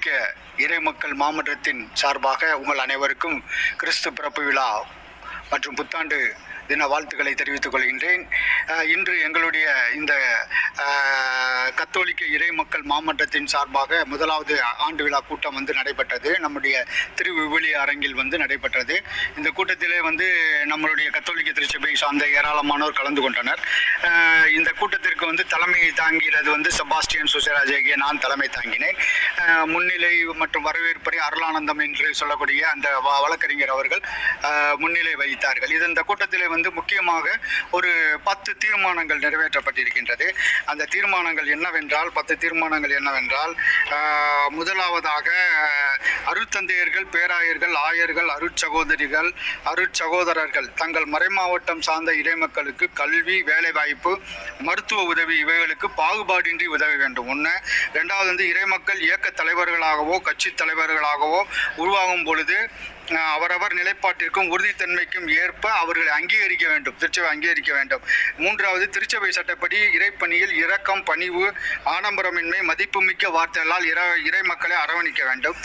கத்தோலிக்க இறைமக்கள் மாமன்றத்தின் சார்பாக உங்கள் அனைவருக்கும் கிறிஸ்து பிறப்பு விழா மற்றும் புத்தாண்டு தின வாழ்த்துக்களை தெரிவித்துக் கொள்கின்றேன். இன்று எங்களுடைய இந்த கத்தோலிக்க இறை மக்கள் மாமன்றத்தின் சார்பாக முதலாவது ஆண்டு விழா கூட்டம் வந்து நடைபெற்றது. நம்முடைய திருவிவிலி அரங்கில் வந்து நடைபெற்றது. இந்த கூட்டத்திலே வந்து நம்மளுடைய கத்தோலிக்க திருச்சபை சார்ந்த ஏராளமானோர் கலந்து கொண்டனர். இந்த கூட்டத்திற்கு வந்து தலைமை தாங்கிறது வந்து செபாஸ்டியன் சுசராஜகிய நான் தலைமை தாங்கினேன். முன்னிலை மற்றும் வரவேற்புரை அருளானந்தம் என்று சொல்லக்கூடிய அந்த வ- வழக்கறிஞர் அவர்கள் முன்னிலை வகித்தார்கள். இது இந்த கூட்டத்திலே வந்து முக்கியமாக ஒரு பத்து தீர்மானங்கள் நிறைவேற்றப்பட்டிருக்கின்றது. அந்த தீர்மானங்கள் என்னவென்றால் பத்து தீர்மானங்கள் என்னவென்றால் முதலாவதாக அருட்தந்தையர்கள் பேராயர்கள் ஆயர்கள் அருட்சகோதரிகள் அருட்சகோதரர்கள் தங்கள் மறைமாவட்டம் சார்ந்த இறைமக்களுக்கு கல்வி வேலைவாய்ப்பு மருத்துவ உதவி இவைகளுக்கு பாகுபாடின்றி உதவ வேண்டும். ஒன்று ரெண்டாவது வந்து இறைமக்கள் இயக்க தலைவர்களாகவோ கட்சி தலைவர்களாகவோ உருவாகும் பொழுது அவரவர் நிலைப்பாட்டிற்கும் உறுதித்தன்மைக்கும் ஏற்ப அவர்களை அங்கீகரிக்க வேண்டும். திருச்சபை அங்கீகரிக்க வேண்டும். மூன்றாவது திருச்சபை சட்டப்படி இறைப்பணியில் இரக்கம் பணிவு ஆடம்பரமின்மை மதிப்புமிக்க வார்த்தைகளால் இறை இறை மக்களை அரவணைக்க வேண்டும்.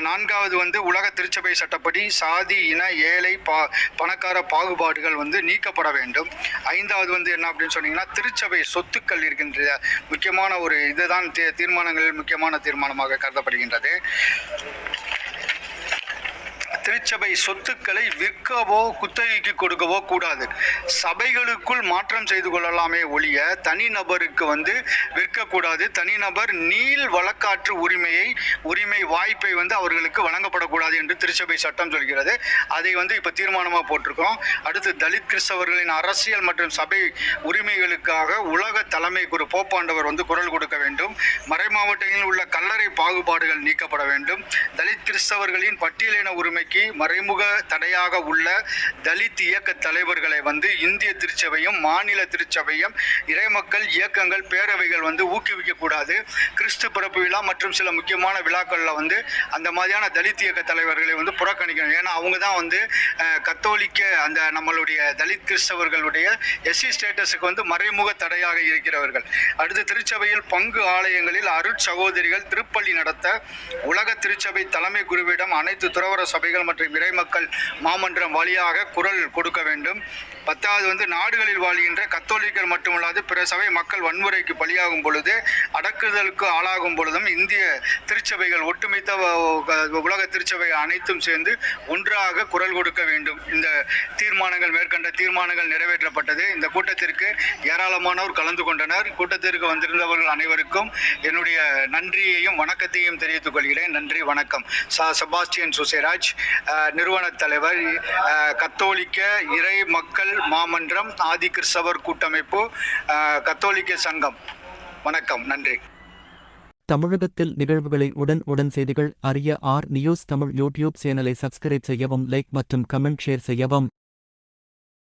நான்காவது வந்து உலக திருச்சபை சட்டப்படி சாதி இன ஏழை பா பணக்கார பாகுபாடுகள் வந்து நீக்கப்பட வேண்டும். ஐந்தாவது வந்து என்ன அப்படின்னு சொன்னீங்கன்னா திருச்சபை சொத்துக்கள் இருக்கின்ற முக்கியமான ஒரு இதுதான் தீ- தீர்மானங்களில் முக்கியமான தீர்மானமாக கருதப்படுகின்றது. திருச்சபை சொத்துக்களை விற்கவோ குத்தகைக்கு கொடுக்கவோ கூடாது. சபைகளுக்குள் மாற்றம் செய்து கொள்ளலாமே ஒழிய தனிநபருக்கு வந்து விற்கக்கூடாது. தனிநபர் நீள் வழக்காற்று உரிமையை உரிமை வாய்ப்பை வந்து அவர்களுக்கு வழங்கப்படக்கூடாது என்று திருச்சபை சட்டம் சொல்கிறது. அதை வந்து இப்போ தீர்மானமாக போட்டிருக்கோம். அடுத்து தலித் கிறிஸ்தவர்களின் அரசியல் மற்றும் சபை உரிமைகளுக்காக உலக தலைமை குரு போப்பாண்டவர் வந்து குரல் கொடுக்க வேண்டும். மறைமாவட்டங்களில் உள்ள கல்லறை பாகுபாடுகள் நீக்கப்பட வேண்டும். தலித் கிறிஸ்தவர்களின் பட்டியலின உரிமைக்கு மறைமுக தடையாக உள்ள தலித் இயக்க தலைவர்களை வந்து இந்திய திருச்சபையும் மாநில திருச்சபையும் இறைமக்கள் இயக்கங்கள் பேரவைகள் வந்து ஊக்குவிக்கக்கூடாது கிறிஸ்து பிறப்பு விழா மற்றும் சில முக்கியமான விழாக்களில் வந்து அந்த மாதிரியான தலித் இயக்க தலைவர்களை வந்து புறக்கணிக்கணும். ஏன்னா அவங்க தான் வந்து கத்தோலிக்க அந்த நம்மளுடைய தலித் கிறிஸ்தவர்களுடைய எஸ்சி ஸ்டேட்டஸுக்கு வந்து மறைமுக தடையாக இருக்கிறவர்கள். அடுத்து திருச்சபையில் பங்கு ஆலயங்களில் அருட்சகோதரிகள் திருப்பள்ளி நடத்த உலக திருச்சபை தலைமை குருவிடம் அனைத்து துறவர சபைகள் மற்றும் இறைமக்கள் மாமன்றம் வழியாக குரல் கொடுக்க வேண்டும். பத்தாவது வந்து நாடுகளில் வாழ்கின்ற கத்தோலிக்கர் மட்டுமல்லாது பிற சபை மக்கள் வன்முறைக்கு பலியாகும் பொழுது அடக்குதலுக்கு ஆளாகும் பொழுதும் இந்திய திருச்சபைகள் ஒட்டுமித்த உலக திருச்சபை அனைத்தும் சேர்ந்து ஒன்றாக குரல் கொடுக்க வேண்டும். இந்த தீர்மானங்கள் மேற்கண்ட தீர்மானங்கள் நிறைவேற்றப்பட்டது. இந்த கூட்டத்திற்கு ஏராளமானோர் கலந்து கொண்டனர். கூட்டத்திற்கு வந்திருந்தவர்கள் அனைவருக்கும் என்னுடைய நன்றியையும் வணக்கத்தையும் தெரிவித்துக் கொள்கிறேன். நன்றி வணக்கம். சா செபாஸ்டியன் சுசேராஜ் நிறுவன நிறுவனத் தலைவர் கத்தோலிக்க இறை மக்கள் மாமன்றம் ஆதி கிறிஸ்தவர் கூட்டமைப்பு கத்தோலிக்க சங்கம். வணக்கம் நன்றி. தமிழகத்தில் நிகழ்வுகளை உடன் உடன் செய்திகள் அறிய ஆர் நியூஸ் தமிழ் யூடியூப் சேனலை சப்ஸ்கிரைப் செய்யவும் லைக் மற்றும் கமெண்ட் ஷேர் செய்யவும்.